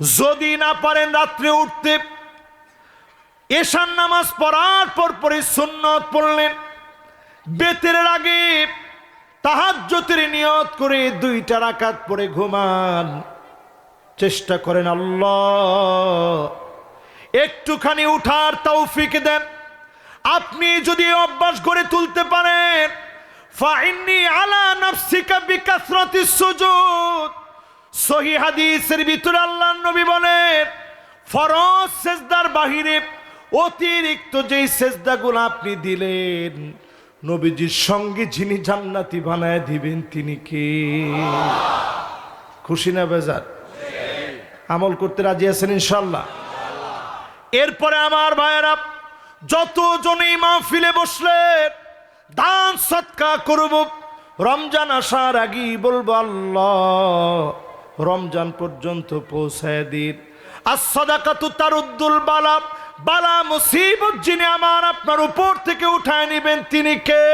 যদি না পারেন রাত্রে উঠতে এশান নামাজ পড়ার পর পরে সুন্নত পড়লেন। বেতের আগে তাহাজ্জতের নিয়ত করে দুইটা রাকাত পরে ঘুমান। চেষ্টা করেন আল্লাহ, একটুখানি উঠার তৌফিক দেন। আপনি যদি অভ্যাস করে তুলতে পারেন, ফাইন্নি আলা নাফসিকা বিকাসরাতিস সুজুদ। সহি হাদিসের ভিতরে আল্লাহ নবী বলেন ফরজ সেজদার বাহিরে অতিরিক্ত যেই সেজদাগুলো আপনি দিলেন, নবীজির সঙ্গে যিনি জান্নাতি বানায় দিবেন তিনি কে? খুশি না বেজার? আমল করতে রাজি আছেন ইনশাল্লাহ এরপরে আমার ভাইয়েরা যতজনই মাহফিলে বসলেন, দান সৎকা করব, রমজান আসার আগেই বলব, আল্লাহ রমজান পর্যন্ত পৌঁছায় দিন। আর সদাকাতু তারুদ্দুল বালা। বালা মুসিবত যিনি আমার আপনার উপর থেকে উঠায় নিবেন, তিনি কে?